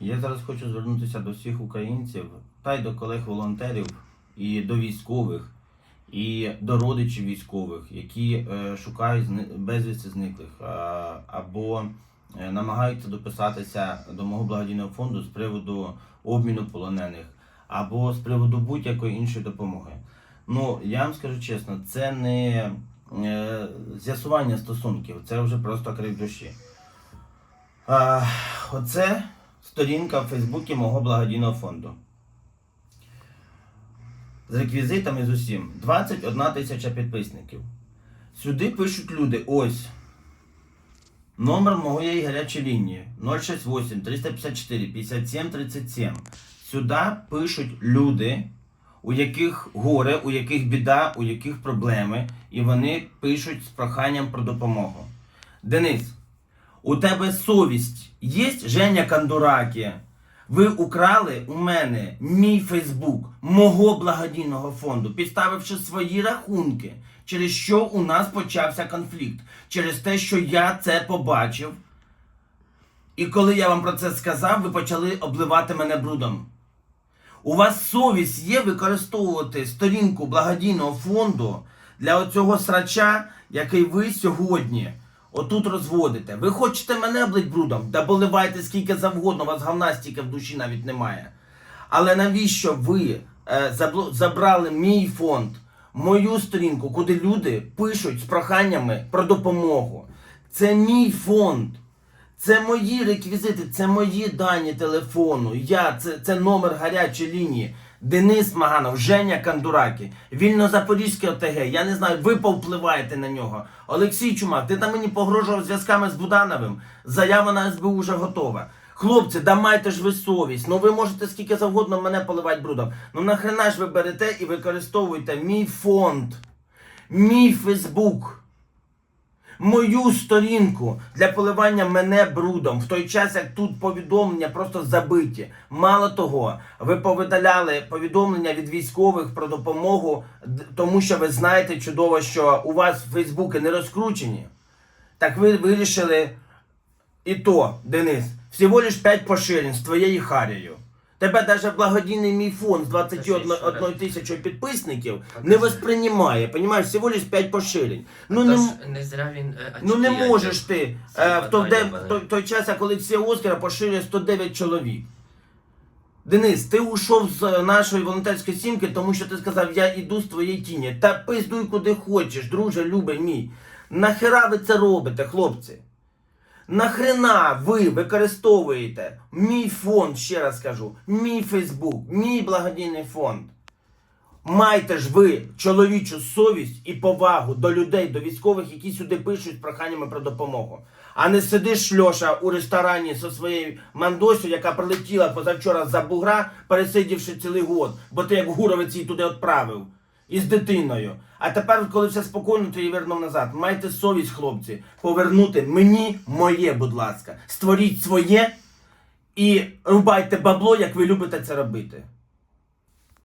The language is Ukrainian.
Я зараз хочу звернутися до всіх українців та й до колег-волонтерів, і до військових, і до родичів військових, які е, шукають безвісти зниклих або е, намагаються дописатися до мого благодійного фонду з приводу обміну полонених або з приводу будь-якої іншої допомоги. Ну, я вам скажу чесно, це не е, з'ясування стосунків, це вже просто крик душі. Оце сторінка в Фейсбуці мого благодійного фонду. З реквізитами з усім. 21 тисяча підписників. Сюди пишуть люди ось. Номер моєї гарячої лінії 068 354 57 37. Сюди пишуть люди, у яких горе, у яких біда, у яких проблеми, і вони пишуть з проханням про допомогу. Денис, у тебе совість є, Женя Кандуракі? Ви украли у мене мій Фейсбук, мого благодійного фонду, підставивши свої рахунки, через що у нас почався конфлікт, через те, що я це побачив. І коли я вам про це сказав, ви почали обливати мене брудом. У вас совість є використовувати сторінку благодійного фонду для оцього срача, який ви сьогодні отут розводите. Ви хочете мене облить брудом? Да поливайте скільки завгодно, у вас говна стільки в душі навіть немає. Але навіщо ви е, забрали мій фонд, мою сторінку, куди люди пишуть з проханнями про допомогу? Це мій фонд. Це мої реквізити, це мої дані телефону. Я, це, це номер гарячої лінії. Денис Маганов, Женя Кандуракі, Вільно-Запорізьке ОТГ. Я не знаю, ви повпливаєте на нього. Олексій Чумак, ти там мені погрожував зв'язками з Будановим. Заява на СБУ вже готова. Хлопці, да майте ж ви совість. Ну ви можете скільки завгодно мене поливати брудом. Ну нахрена ж ви берете і використовуєте мій фонд, мій Фейсбук мою сторінку для поливання мене брудом, в той час, як тут повідомлення просто забиті. Мало того, ви повидаляли повідомлення від військових про допомогу, тому що ви знаєте чудово, що у вас Фейсбуки не розкручені. Так ви вирішили і то, Денис, всього лиш 5 поширень з твоєю Харією. Тебе навіть благодійний мій фонд з 21 тисячою підписників не восприймає. Понімаєш, всього лиш 5 поширень. Ну, не, не зря він. е, Ну не можеш ти е, в, той той, той час, коли всі Оскара поширює 109 чоловік. Денис, ти ушов з нашої волонтерської сімки, тому що ти сказав, я іду з твоєї тіні. Та пиздуй куди хочеш, друже, любий мій. Нахера ви це робите, хлопці? Нахрена ви використовуєте мій фонд, ще раз кажу, мій Фейсбук, мій благодійний фонд? Майте ж ви чоловічу совість і повагу до людей, до військових, які сюди пишуть проханнями про допомогу. А не сидиш Льоша у ресторані зі своєю мандосю, яка прилетіла позавчора за бугра, пересидівши цілий год, бо ти як гуровець її туди відправив. Із дитиною. А тепер, коли все спокійно, то її вернув назад. Майте совість, хлопці, повернути мені моє, будь ласка. Створіть своє і рубайте бабло, як ви любите це робити.